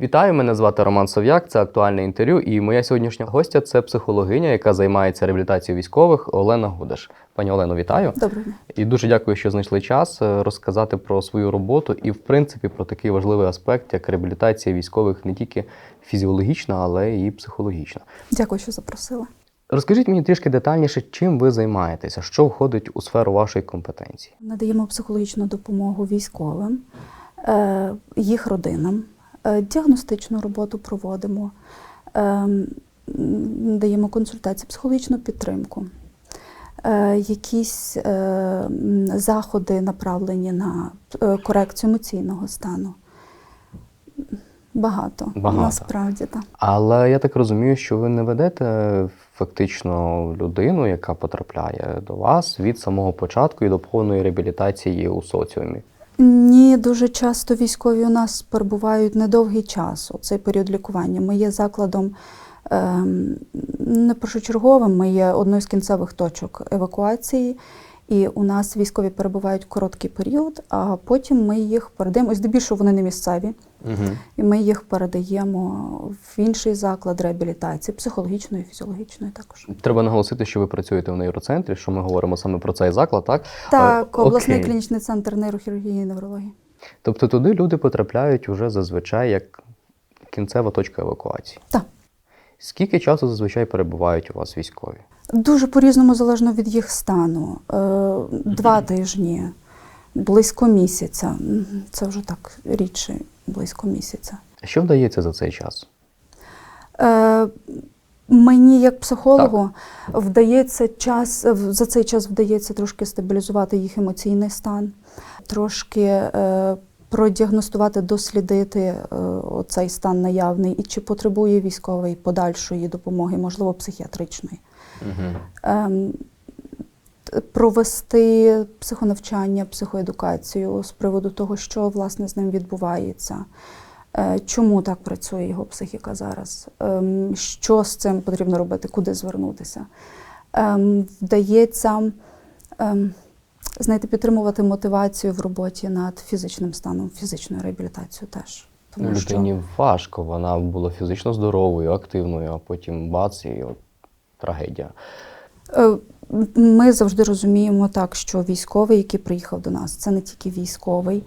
Вітаю, мене звати Роман Сов'як, це актуальне інтерв'ю. І моя сьогоднішня гостя це психологиня, яка займається реабілітацією військових Олена Гудаш. Пані Олено, вітаю. Доброго дня. І дуже дякую, що знайшли час е, розказати про свою роботу і, в принципі, про такий важливий аспект, як реабілітація військових не тільки фізіологічна, але і психологічна. Дякую, що запросили. Розкажіть мені трішки детальніше, чим ви займаєтеся, що входить у сферу вашої компетенції. Надаємо психологічну допомогу військовим, е, їх родинам, діагностичну роботу проводимо, е, даємо консультації, психологічну підтримку, е, якісь е, заходи направлені на е, корекцію емоційного стану. Багато, Багато. насправді так. Але я так розумію, що ви не ведете фактично людину, яка потрапляє до вас від самого початку і до повної реабілітації у соціумі. Ні, дуже часто військові у нас перебувають недовгий час у цей період лікування. Ми є закладом ем, не першочерговим, ми є одною з кінцевих точок евакуації. І у нас військові перебувають короткий період, а потім ми їх передаємо. Здебільшого вони не місцеві, Угу. і ми їх передаємо в інший заклад реабілітації, психологічної, фізіологічної також. Треба наголосити, що ви працюєте в нейроцентрі, що ми говоримо саме про цей заклад, так? Так, Е, обласний окей. клінічний центр нейрохірургії і неврології. Тобто туди люди потрапляють уже зазвичай як кінцева точка евакуації. Так. Скільки часу зазвичай перебувають у вас військові? Дуже по-різному залежно від їх стану. Е, Два тижні, близько місяця. Це вже так рідше, близько місяця. Що вдається за цей час? Е, Мені, як психологу, вдається час за цей час вдається трошки стабілізувати їх емоційний стан, трошки е, продіагностувати, дослідити е, оцей стан наявний і чи потребує військовий подальшої допомоги, можливо, психіатричної. Угу. т- провести психонавчання, психоедукацію з приводу того, що власне з ним відбувається, е, чому так працює його психіка зараз, ем, що з цим потрібно робити, куди звернутися. Ем, Вдається ем, знаєте, підтримувати мотивацію в роботі над фізичним станом, фізичною реабілітацією теж. Тому що важко, вона була фізично здоровою, активною, а потім бац, і от трагедія. Ми завжди розуміємо так, що військовий, який приїхав до нас, це не тільки військовий,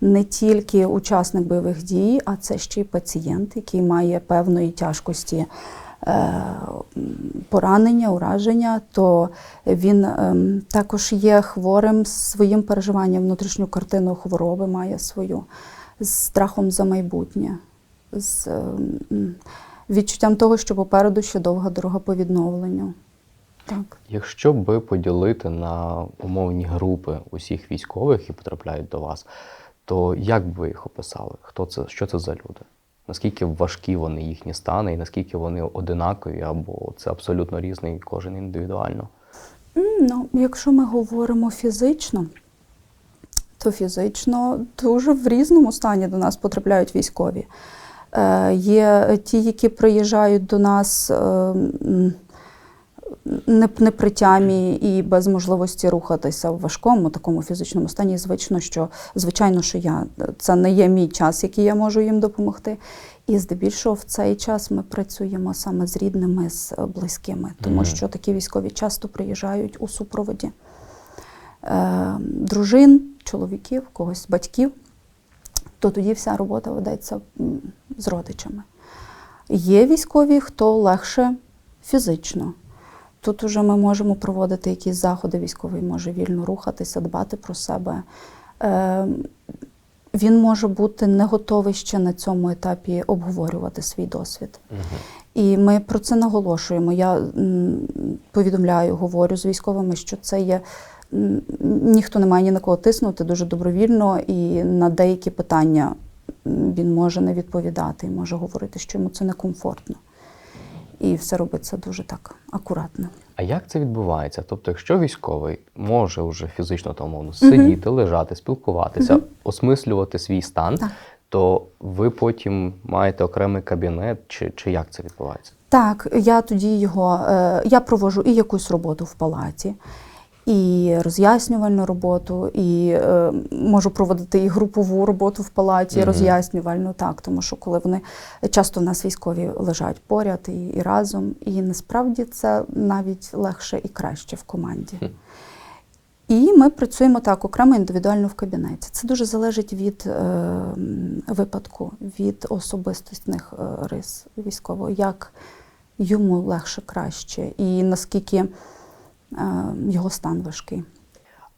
не тільки учасник бойових дій, а це ще й пацієнт, який має певної тяжкості е, поранення, ураження, то він ем, також є хворим з своїм переживанням внутрішню картину хвороби, має свою з страхом за майбутнє, з ем, відчуттям того, що попереду ще довга дорога по відновленню. Так. Якщо би поділити на умовні групи усіх військових, які потрапляють до вас, то як би ви їх описали? Хто це, що це за люди? Наскільки важкі вони їхні стани, і наскільки вони одинакові, або це абсолютно різний кожен індивідуально? Ну, якщо ми говоримо фізично, то фізично дуже в різному стані до нас потрапляють військові. Е, є ті, які приїжджають до нас не- непритямі і без можливості рухатися в важкому такому фізичному стані. Звично, що звичайно, що я це не є мій час, який я можу їм допомогти. І здебільшого в цей час ми працюємо саме з рідними, з близькими, тому Мгм. що такі військові часто приїжджають у супроводі е, дружин, чоловіків, когось батьків, то тоді вся робота ведеться з родичами. Є військові, хто легше фізично. Тут уже ми можемо проводити якісь заходи, військовий може вільно рухатися, дбати про себе. Е, він може бути не готовий ще на цьому етапі обговорювати свій досвід. І ми про це наголошуємо. Я повідомляю, говорю з військовими, що це є. Ніхто не має ні на кого тиснути дуже добровільно, і на деякі питання він може не відповідати і може говорити, що йому це некомфортно. І все робиться дуже так акуратно. А як це відбувається? Тобто, якщо військовий може вже фізично там умовно сидіти, лежати, спілкуватися, осмислювати свій стан, Так. то ви потім маєте окремий кабінет, чи, чи як це відбувається? Так, я тоді його е, я проводжу і якусь роботу в палаті, і роз'яснювальну роботу, і е, можу проводити і групову роботу в палаті, Мгм. роз'яснювальну, так, тому що коли вони часто в нас військові лежать поряд і, і разом, і насправді це навіть легше і краще в команді. І ми працюємо так окремо індивідуально в кабінеті. Це дуже залежить від е, випадку, від особистісних е, рис військового, як йому легше краще, і наскільки його стан важкий.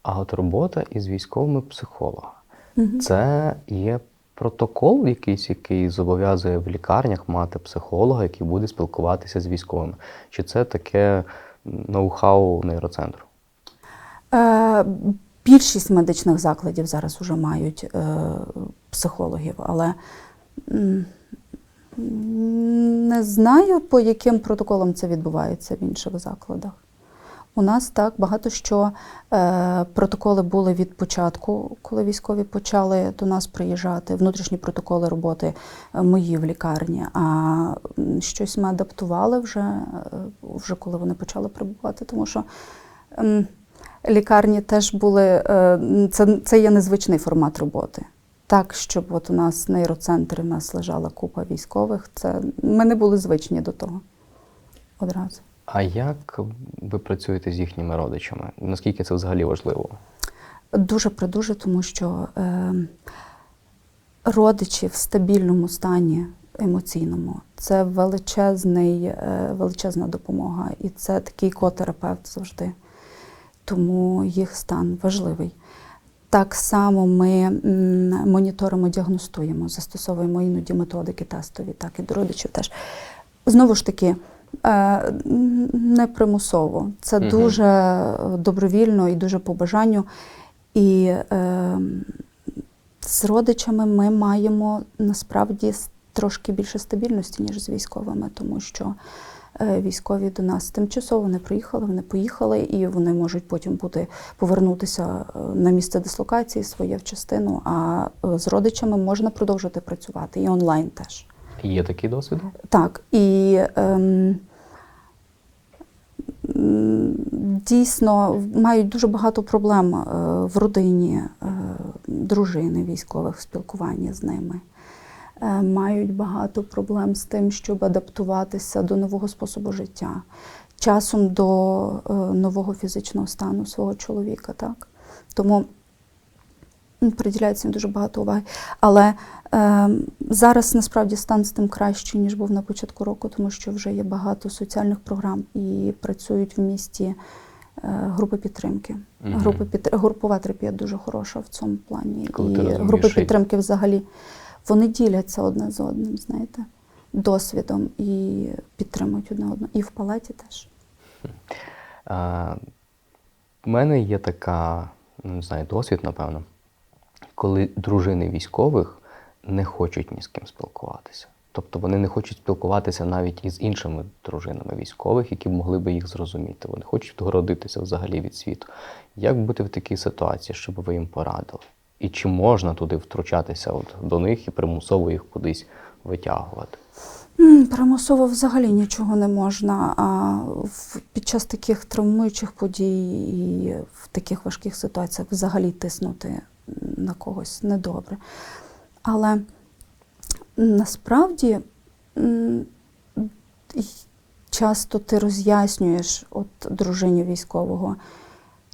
А от робота із військовими психологами Мгм. це є протокол якийсь, який зобов'язує в лікарнях мати психолога, який буде спілкуватися з військовими. Чи це таке ноу-хау нейроцентру? Е, більшість медичних закладів зараз вже мають е, психологів, але не знаю, по яким протоколам це відбувається в інших закладах. У нас так багато що е, протоколи були від початку, коли військові почали до нас приїжджати. Внутрішні протоколи роботи е, мої в лікарні. А щось ми адаптували вже, е, вже коли вони почали прибувати, тому що ем, лікарні теж були. е, Це, це є незвичний формат роботи. Так, щоб от у нас нейроцентр, у нас лежала купа військових. Це ми не були звичні до того одразу. А як ви працюєте з їхніми родичами? Наскільки це взагалі важливо? Дуже придуже, тому що е, родичі в стабільному стані емоційному це величезний, е, величезна допомога, і це такий котерапевт завжди. Тому їх стан важливий. Так само ми моніторимо, діагностуємо, застосовуємо іноді методики тестові, так і до родичів теж. Знову ж таки, не примусово. Це Мгм. дуже добровільно і дуже по бажанню. І е, з родичами ми маємо насправді трошки більше стабільності, ніж з військовими, тому що е, військові до нас тимчасово не приїхали, вони поїхали, і вони можуть потім бути повернутися е, на місце дислокації своє в частину. А е, з родичами можна продовжити працювати і онлайн теж. Є такий досвід? Так, і ем, дійсно мають дуже багато проблем е, в родині е, дружини військових в спілкуванні з ними. Е, Мають багато проблем з тим, щоб адаптуватися до нового способу життя, часом до нового фізичного стану свого чоловіка. Так? Тому приділяється їм дуже багато уваги. Але е, зараз насправді стан з тим кращий, ніж був на початку року, тому що вже є багато соціальних програм і працюють в місті е, групи підтримки. Мгм. Групи під... Групова терапія дуже хороша в цьому плані. Коли і групи підтримки взагалі вони діляться одне з одним, знаєте, досвідом і підтримують одне одного. І в палаті теж. У мене є така, ну, не знаю, досвід, напевно, коли дружини військових не хочуть ні з ким спілкуватися. Тобто вони не хочуть спілкуватися навіть із іншими дружинами військових, які б могли би їх зрозуміти. Вони хочуть відгородитися взагалі від світу. Як бути в такій ситуації, щоб ви їм порадили? І чи можна туди втручатися от до них і примусово їх кудись витягувати? Примусово взагалі нічого не можна. А під час таких травмуючих подій і в таких важких ситуаціях взагалі тиснути на когось недобре. Але насправді часто ти роз'яснюєш от дружині військового,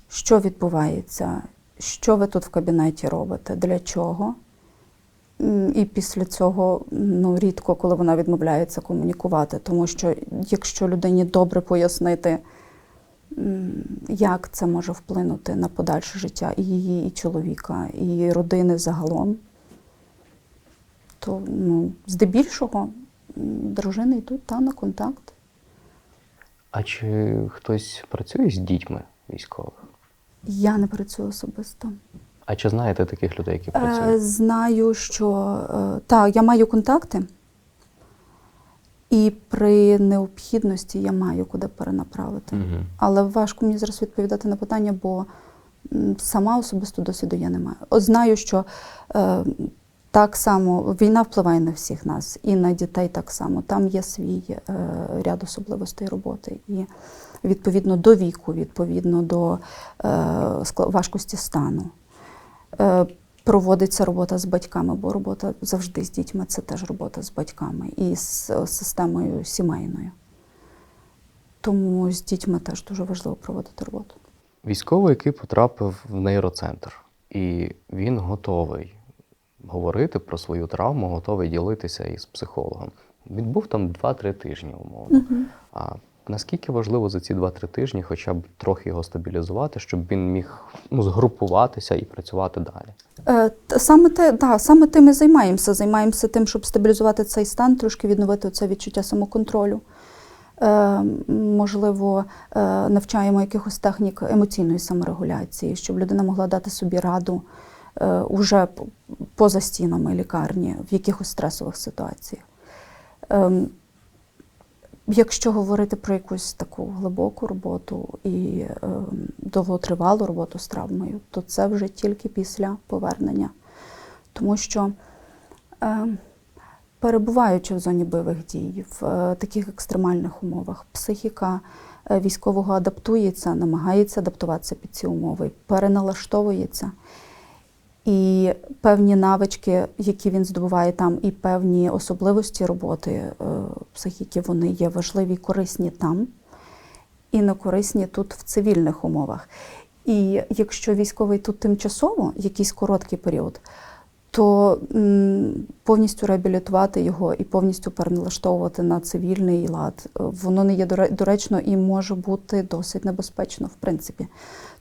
що відбувається, що ви тут в кабінеті робите, для чого. І після цього ну, рідко, коли вона відмовляється комунікувати, тому що якщо людині добре пояснити, як це може вплинути на подальше життя і її, і чоловіка, і родини загалом, то ну, здебільшого дружини йдуть та на контакт. А чи хтось працює з дітьми військових? Я не працюю особисто. А чи знаєте таких людей, які Е, працюють? знаю, що е, так, я маю контакти, і при необхідності я маю куди перенаправити. Мгм. Але важко мені зараз відповідати на питання, бо сама особисто досвіду я не маю. От знаю, що е, так само війна впливає на всіх нас, і на дітей так само. Там є свій е, ряд особливостей роботи. І відповідно до віку, відповідно до е, важкості стану. Е, Проводиться робота з батьками, бо робота завжди з дітьми це теж робота з батьками і з е, системою сімейною. Тому з дітьми теж дуже важливо проводити роботу. Військовий, який потрапив в нейроцентр, і він готовий говорити про свою травму, готовий ділитися із психологом. Він був там 2-3 тижні, умовно. А наскільки важливо за ці 2-3 тижні хоча б трохи його стабілізувати, щоб він міг ну, згрупуватися і працювати далі? Е, Саме те, да, саме тим і займаємося. Займаємося тим, щоб стабілізувати цей стан, трошки відновити це відчуття самоконтролю. Е, можливо, е, навчаємо якихось технік емоційної саморегуляції, щоб людина могла дати собі раду уже поза стінами лікарні в якихось стресових ситуаціях. Ем, Якщо говорити про якусь таку глибоку роботу і е, довготривалу роботу з травмою, то це вже тільки після повернення. Тому що, е, перебуваючи в зоні бойових дій, в е, таких екстремальних умовах, психіка е, військового адаптується, намагається адаптуватися під ці умови, переналаштовується. І певні навички, які він здобуває там, і певні особливості роботи е, психіки, вони є важливі корисні там, і не корисні тут в цивільних умовах. І якщо військовий тут тимчасово, якийсь короткий період, то повністю реабілітувати його і повністю переналаштовувати на цивільний лад, е, воно не є доре- доречно і може бути досить небезпечно, в принципі.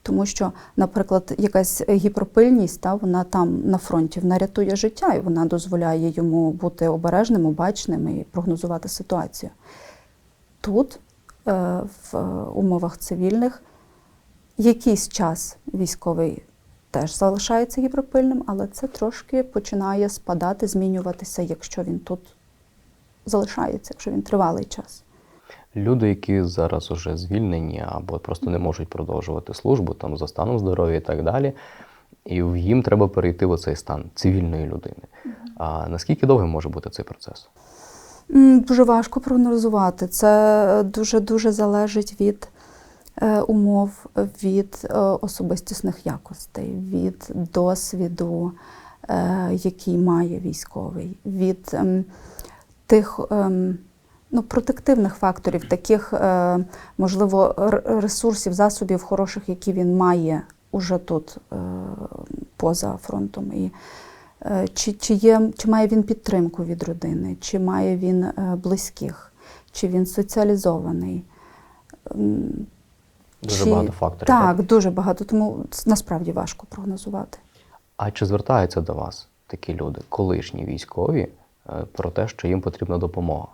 Тому що, наприклад, якась гіпропильність, та, вона там на фронті вона рятує життя, і вона дозволяє йому бути обережним, обачним і прогнозувати ситуацію. Тут, е, в умовах цивільних, якийсь час військовий теж залишається гіпропильним, але це трошки починає спадати, змінюватися, якщо він тут залишається, якщо він тривалий час. Люди, які зараз уже звільнені або просто не можуть продовжувати службу там за станом здоров'я і так далі, і їм треба перейти в оцей стан цивільної людини. А наскільки довгим може бути цей процес? Дуже важко прогнозувати. Це дуже дуже залежить від е, умов, від е, особистісних якостей, від досвіду, е, який має військовий, від ем, тих ем, ну, протективних факторів, таких, е, можливо, ресурсів, засобів хороших, які він має уже тут, е, поза фронтом. І Е, Чи, чи, є, чи має він підтримку від родини, чи має він близьких, чи він соціалізований. Дуже чи- багато факторів. Так, дуже багато, тому насправді важко прогнозувати. А чи звертаються до вас такі люди, колишні військові, про те, що їм потрібна допомога?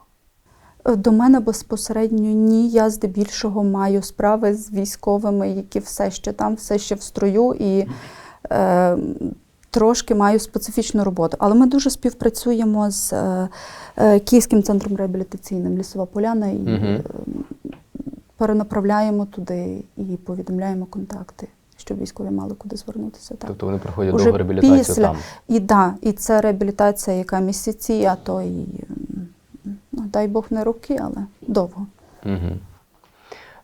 До мене безпосередньо ні. Я здебільшого маю справи з військовими, які все ще там, все ще в строю, і е, трошки маю специфічну роботу. Але ми дуже співпрацюємо з е, е, Київським центром реабілітаційним Лісова Поляна і е, перенаправляємо туди і повідомляємо контакти, щоб військові мали куди звернутися. Так. Тобто вони проходять довгу реабілітацію після- там. І да, і це реабілітація, яка місяці, а то і ну, дай Бог не роки, але довго. Угу.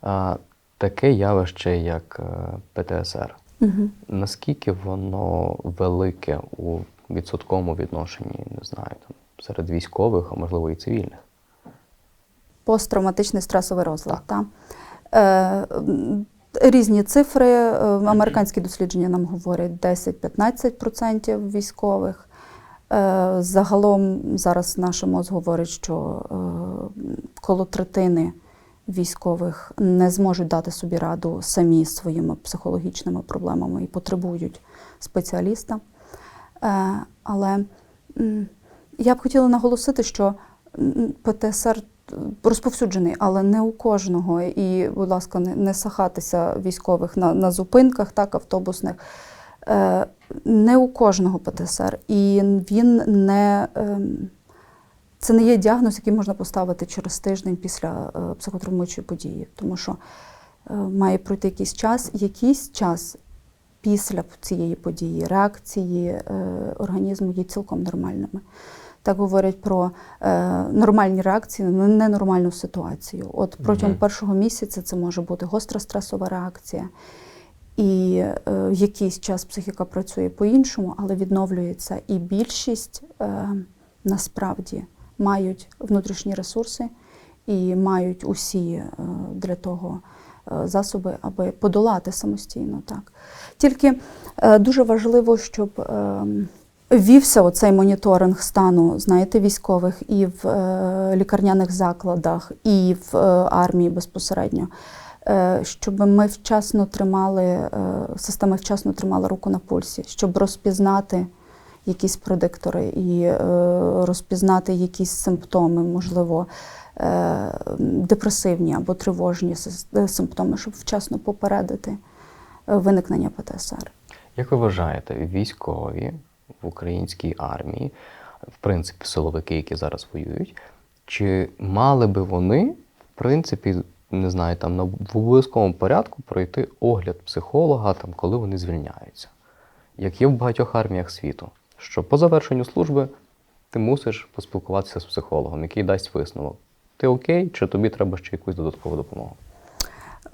А, таке явище, як е, ПТСР. Угу. Наскільки воно велике у відсотковому відношенні, не знаю, там, серед військових, а можливо і цивільних? Посттравматичний стресовий розлад. Та. Е, різні цифри. Е, Американські дослідження нам говорять 10-15% військових. Е, загалом зараз наша МОЗ говорить, що е, коло третини військових не зможуть дати собі раду самі своїми психологічними проблемами і потребують спеціаліста. Е, але я б хотіла наголосити, що ПТСР розповсюджений, але не у кожного. І, будь ласка, не сахатися військових на, на зупинках, так, автобусних. Е, не у кожного ПТСР. І він не. ем, це не є діагноз, який можна поставити через тиждень після е, психотравмуючої події, тому що е, має пройти якийсь час, якийсь час після цієї події реакції організму є цілком нормальними. так говорять про е, нормальні реакції на ненормальну ситуацію. От протягом Мгм. першого місяця це може бути гостра стресова реакція. І е, якийсь час психіка працює по-іншому, але відновлюється. І більшість е, насправді мають внутрішні ресурси і мають усі е, для того е, засоби, аби подолати самостійно. Так. Тільки е, дуже важливо, щоб е, вівся оцей моніторинг стану, знаєте, військових і в е, лікарняних закладах, і в е, армії безпосередньо. Е, Щоб ми вчасно тримали, е, система вчасно тримала руку на пульсі, щоб розпізнати якісь предиктори і е, розпізнати якісь симптоми, можливо, депресивні або тривожні симптоми, щоб вчасно попередити виникнення ПТСР. Як ви вважаєте, військові в українській армії, в принципі, силовики, які зараз воюють, чи мали би вони, в принципі, не знаю, там на в обов'язковому порядку пройти огляд психолога, там, коли вони звільняються, як є в багатьох арміях світу, що по завершенню служби ти мусиш поспілкуватися з психологом, який дасть висновок. Ти окей, чи тобі треба ще якусь додаткову допомогу?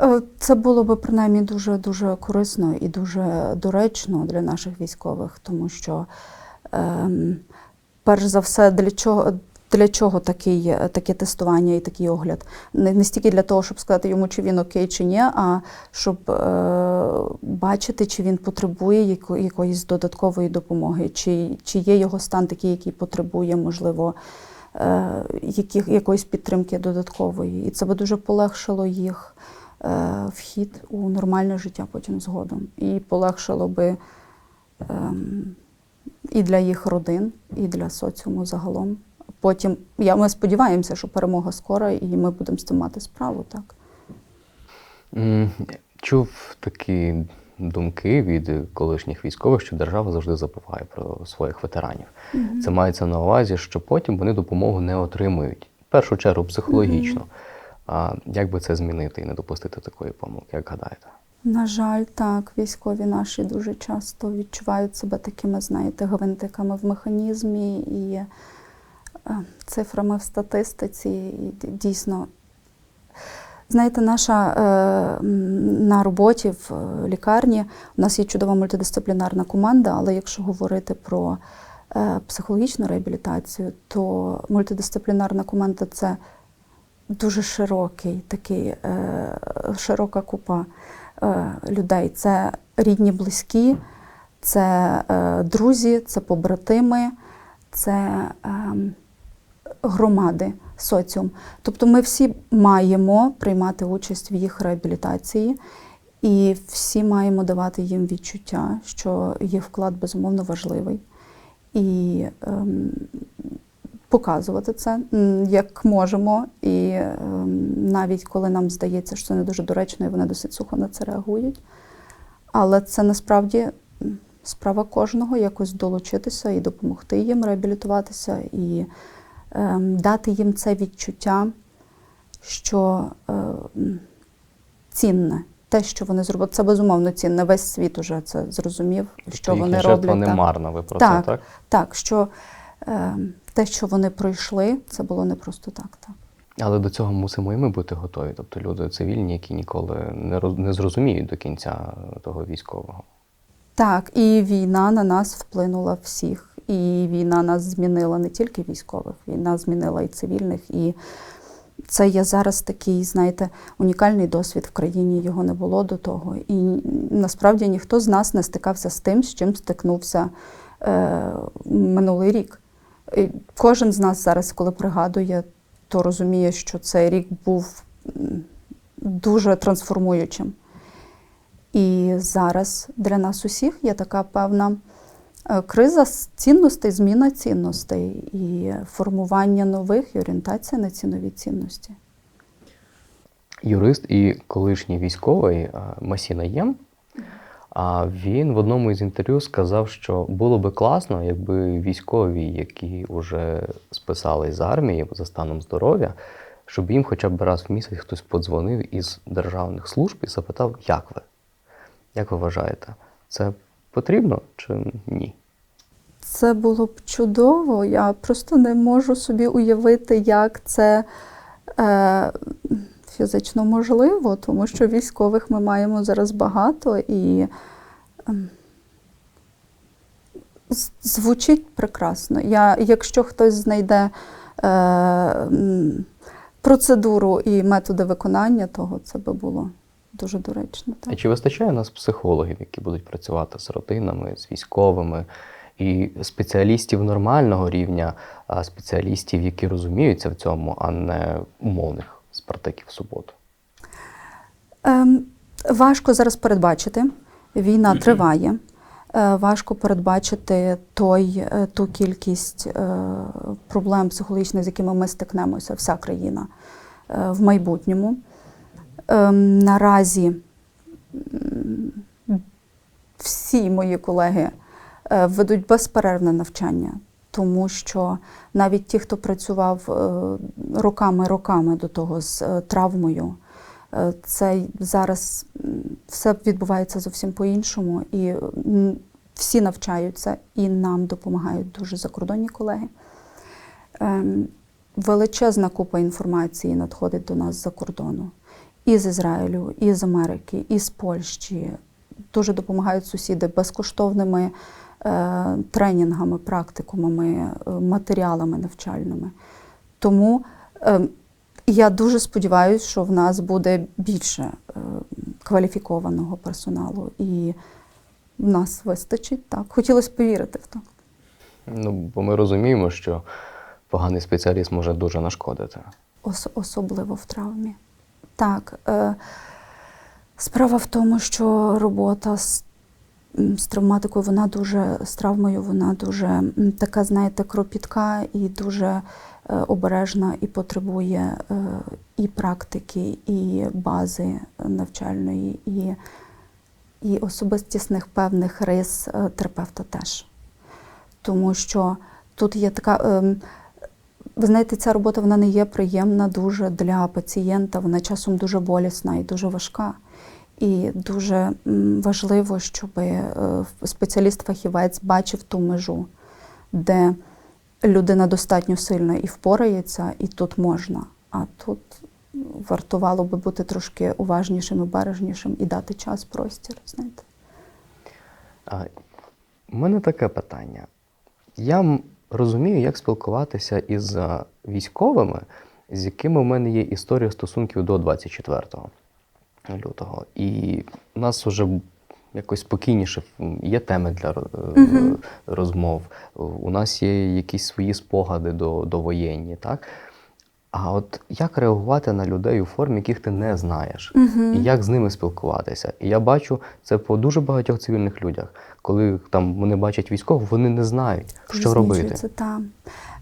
Е, Це було би принаймні дуже дуже корисно і дуже доречно для наших військових, тому що ем, перш за все, для чого. Для чого такий, е, таке тестування і такий огляд? Не, не стільки для того, щоб сказати йому, чи він окей, чи ні, а щоб е, бачити, чи він потребує яко, якоїсь додаткової допомоги, чи, чи є його стан такий, який потребує, можливо, е, яких, якоїсь підтримки додаткової. І це би дуже полегшило їх е, вхід у нормальне життя потім згодом. І полегшило би ем, і для їх родин, і для соціуму загалом. Потім я, ми сподіваємося, що перемога скора, і ми будемо з цим мати справу. Так. Чув такі думки від колишніх військових, що держава завжди забуває про своїх ветеранів. Це мається на увазі, що потім вони допомогу не отримують. В першу чергу психологічно. А як би це змінити і не допустити такої помилки, як гадаєте? На жаль, так, військові наші дуже часто відчувають себе такими, знаєте, гвинтиками в механізмі і цифрами в статистиці. Дійсно, знаєте, наша е, на роботі в е, лікарні у нас є чудова мультидисциплінарна команда, але якщо говорити про е, психологічну реабілітацію, то мультидисциплінарна команда це дуже широкий, такий, широка купа людей. Це рідні, близькі, це друзі, це побратими, це ем, громади, соціум. Тобто ми всі маємо приймати участь в їх реабілітації. І всі маємо давати їм відчуття, що їх вклад безумовно важливий. І ем, показувати це як можемо. І ем, навіть коли нам здається, що це не дуже доречно, і вони досить сухо на це реагують. Але це насправді справа кожного якось долучитися і допомогти їм реабілітуватися, і дати їм це відчуття, що е, цінне. Те, що вони зробили, це безумовно цінне. Весь світ уже це зрозумів, що їхня вони жертва роблять. не так. марна, ви про Так. це, так? Так, що е, те, що вони пройшли, це було не просто так. так. Але до цього мусимо і ми бути готові. Тобто люди цивільні, які ніколи не, роз, не зрозуміють до кінця того військового. Так, і війна на нас вплинула всіх. І війна нас змінила не тільки військових, війна змінила і цивільних. І це є зараз такий, знаєте, унікальний досвід в країні. Його не було до того. І насправді ніхто з нас не стикався з тим, з чим стикнувся е, минулий рік. І кожен з нас зараз, коли пригадує, то розуміє, що цей рік був дуже трансформуючим. І зараз для нас усіх є така певна криза цінностей, зміна цінностей і формування нових і орієнтація на ці нові цінності. Юрист і колишній військовий е, Масіна Єм. А він в одному із інтерв'ю сказав, що було би класно, якби військові, які вже списались з армії за станом здоров'я, щоб їм хоча б раз в місяць хтось подзвонив із державних служб і запитав, як ви? Як ви вважаєте, це потрібно чи ні? Це було б чудово. Я просто не можу собі уявити, як це е, фізично можливо, тому що військових ми маємо зараз багато і з- звучить прекрасно. Я, якщо хтось знайде е, процедуру і методи виконання того, це би було дуже доречно. А чи вистачає у нас психологів, які будуть працювати з родинами, з військовими, і спеціалістів нормального рівня, а спеціалістів, які розуміються в цьому, а не умовних спартаків в суботу? Ем, важко зараз передбачити. Війна триває. Е, важко передбачити той, е, ту кількість е, проблем психологічних, з якими ми стикнемося, вся країна е, в майбутньому. Ем, наразі всі мої колеги е, ведуть безперервне навчання, тому що навіть ті, хто працював е, роками-роками до того з е, травмою, е, це зараз все відбувається зовсім по-іншому, і всі навчаються, і нам допомагають дуже закордонні колеги. Ем, Величезна купа інформації надходить до нас з-за кордону. І з Ізраїлю, і з Америки, і з Польщі. Дуже допомагають сусіди безкоштовними е, тренінгами, практикумами, е, матеріалами навчальними. Тому е, я дуже сподіваюся, що в нас буде більше е, кваліфікованого персоналу, і в нас вистачить так. Хотілося повірити в то. Ну, бо ми розуміємо, що поганий спеціаліст може дуже нашкодити. Ос- особливо в травмі. Так, е, справа в тому, що робота з, з травматикою, вона дуже з травмою, вона дуже така, знаєте, кропітка і дуже е, обережна і потребує е, і практики, і бази навчальної, і, і особистісних певних рис терапевта теж. Тому що тут є така. Ви знаєте, ця робота вона не є приємна дуже для пацієнта, вона часом дуже болісна і дуже важка. І дуже важливо, щоб е, спеціаліст-фахівець бачив ту межу, де людина достатньо сильна і впорається, і тут можна. А тут вартувало би бути трошки уважнішим і бережнішим і дати час, простір. Знаєте. У мене таке питання. Я розумію, як спілкуватися із військовими, з якими в мене є історія стосунків до 24 лютого. І у нас вже якось спокійніше є теми для розмов. У нас є якісь свої спогади до, довоєнні, так? А от як реагувати на людей у формі, яких ти не знаєш? Мгм. і як з ними спілкуватися. І я бачу це по дуже багатьох цивільних людях. Коли там вони бачать військових, вони не знають, що робити. Та.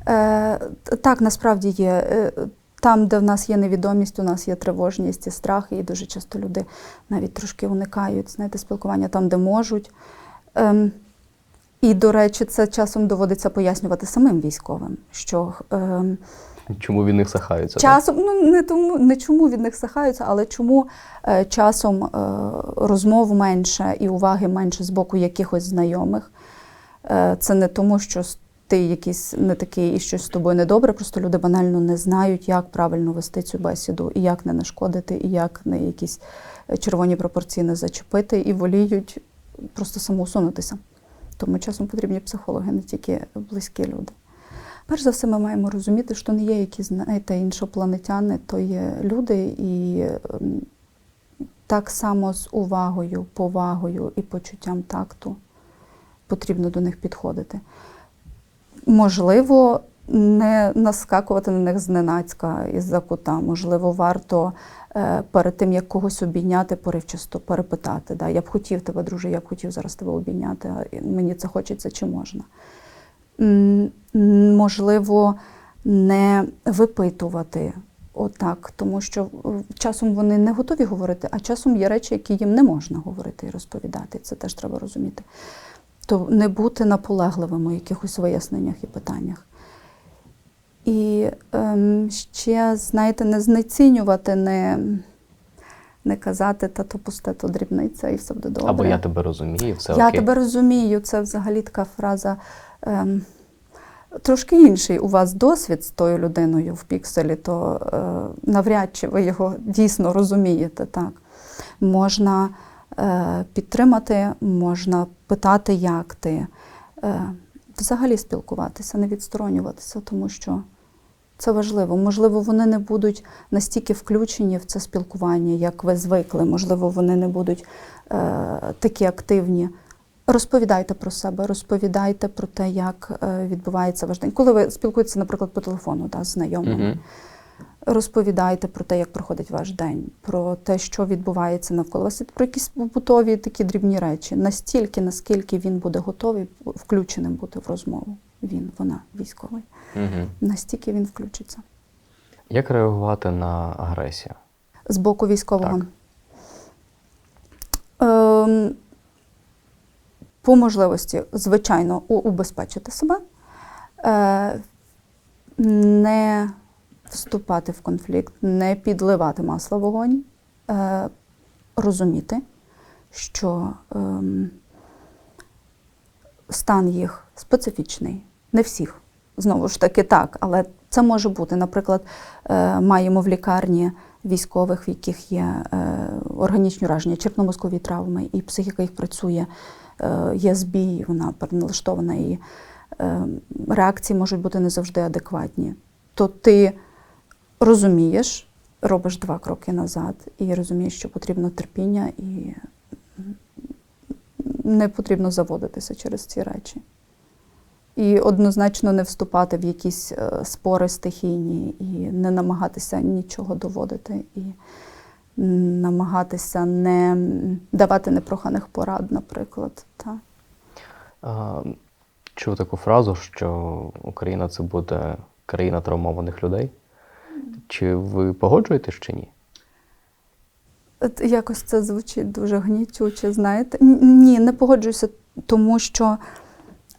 Е, так, насправді є. Е, Там, де в нас є невідомість, у нас є тривожність і страх, і дуже часто люди навіть трошки уникають знаєте, спілкування там, де можуть. Ем, і, до речі, це часом доводиться пояснювати самим військовим, що ем, Чому від них сахаються? Часом, ну не тому, не чому від них сахаються, але чому е, часом е, розмов менше і уваги менше з боку якихось знайомих. Е, це не тому, що ти якийсь не такий і щось з тобою недобре, просто люди банально не знають, як правильно вести цю бесіду, і як не нашкодити, і як не якісь е, червоні пропорції не зачепити, і воліють просто самоусунутися. Тому часом потрібні психологи, не тільки близькі люди. Перш за все, ми маємо розуміти, що не є якісь, знаєте, іншопланетяни, то є люди, і ем, так само з увагою, повагою і почуттям такту потрібно до них підходити. Можливо, не наскакувати на них зненацька із-за кута. Можливо, варто е, перед тим, як когось обійняти, поривчасто перепитати. Да, я б хотів тебе, друже, я б хотів зараз тебе обійняти, мені це хочеться чи можна. Можливо, не випитувати отак, тому що е, часом вони не готові говорити, а часом є речі, які їм не можна говорити і розповідати. Це теж треба розуміти. То не бути наполегливим у якихось виясненнях і питаннях. І ем, ще, знаєте, не знецінювати, не, не казати, та то пусте, то дрібниця, і все буде добре. Або я тебе розумію, все Я окей. тебе розумію. Це взагалі така фраза трошки інший у вас досвід з тою людиною в пікселі, то е, навряд чи ви його дійсно розумієте. Так. Можна е, підтримати, можна питати, як ти. Е, взагалі спілкуватися, не відсторонюватися, тому що це важливо. Можливо, вони не будуть настільки включені в це спілкування, як ви звикли. Можливо, вони не будуть е, такі активні. Розповідайте про себе, розповідайте про те, як е, відбувається ваш день. Коли ви спілкуєтеся, наприклад, по телефону да, з знайомими, Мгм. розповідайте про те, як проходить ваш день, про те, що відбувається навколо вас, про якісь побутові такі дрібні речі. Настільки, наскільки він буде готовий включеним бути в розмову. Він, вона військовий. Мгм. Настільки він включиться. Як реагувати на агресію? З боку військового. Так. Ем, по можливості, звичайно, убезпечити себе, е, не вступати в конфлікт, не підливати масло вогонь, е, розуміти, що ем, стан їх специфічний, не всіх. Знову ж таки, так, але це може бути. Наприклад, е, маємо в лікарні військових, в яких є органічні ураження, черпно-мозкові травми, і психіка їх працює, є збій, вона переналаштована, і е, реакції можуть бути не завжди адекватні. То ти розумієш, робиш два кроки назад і розумієш, що потрібно терпіння і не потрібно заводитися через ці речі. І однозначно не вступати в якісь е, спори стихійні і не намагатися нічого доводити, і намагатися не давати непроханих порад, наприклад. Та. А, Чув таку фразу, що Україна це буде країна травмованих людей. Чи ви погоджуєтесь чи ні? Якось це звучить дуже гнітюче, знаєте. Ні, не погоджуюся, тому що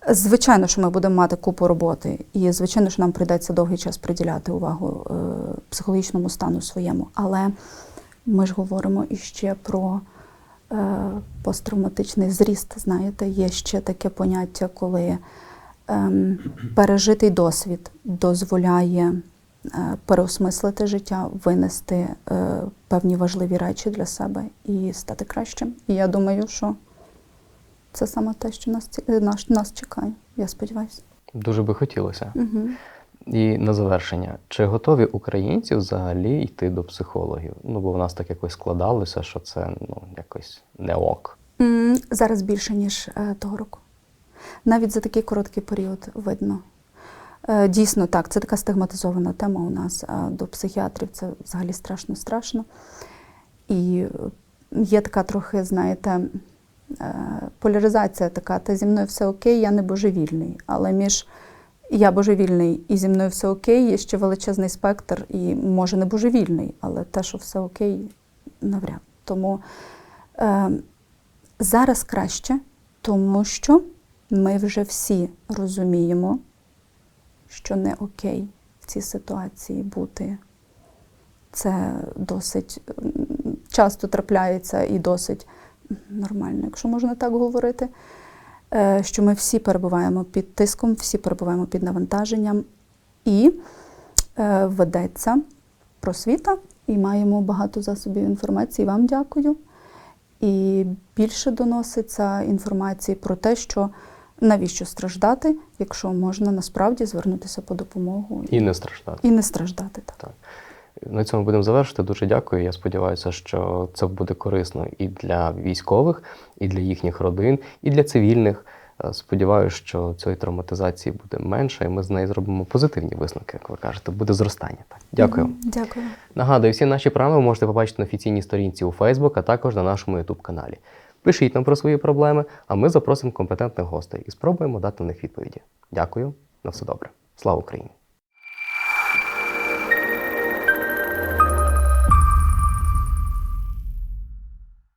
звичайно, що ми будемо мати купу роботи, і звичайно, що нам прийдеться довгий час приділяти увагу е, психологічному стану своєму. Але ми ж говоримо іще про е, посттравматичний зріст. Знаєте, є ще таке поняття, коли ем, пережитий досвід дозволяє е, переосмислити життя, винести е, певні важливі речі для себе і стати кращим. І я думаю, що це саме те, що нас, нас, нас чекає. Я сподіваюся. Дуже би хотілося. Угу. І на завершення, чи готові українці взагалі йти до психологів? Ну, бо в нас так якось складалося, що це ну, якось не ок. М, Зараз більше, ніж е, того року. Навіть за такий короткий період видно. Е, Дійсно, так, це така стигматизована тема у нас. А до психіатрів це взагалі страшно страшно. І е, є така трохи, знаєте, е, поляризація така, та зі мною все окей, я не божевільний. Але між я божевільний і зі мною все окей, є ще величезний спектр, і може не божевільний, але те, що все окей, навряд. Тому е, зараз краще, тому що ми вже всі розуміємо, що не окей в цій ситуації бути. Це досить часто трапляється і досить нормально, якщо можна так говорити. Е, Що ми всі перебуваємо під тиском, всі перебуваємо під навантаженням і е, ведеться просвіта, і маємо багато засобів інформації. Вам дякую. І більше доноситься інформації про те, що навіщо страждати, якщо можна насправді звернутися по допомогу І не страждати. і не страждати. Так. Так. На цьому будемо завершити. Дуже дякую. Я сподіваюся, що це буде корисно і для військових, і для їхніх родин, і для цивільних. Е, Сподіваюся, що цієї травматизації буде менше, і ми з неї зробимо позитивні висновки, як ви кажете, буде зростання. Так. Дякую. Дякую. Нагадую, всі наші програми ви можете побачити на офіційній сторінці у Facebook, а також на нашому YouTube каналі. Пишіть нам про свої проблеми, а ми запросимо компетентних гостей і спробуємо дати на них відповіді. Дякую, на все добре. Слава Україні!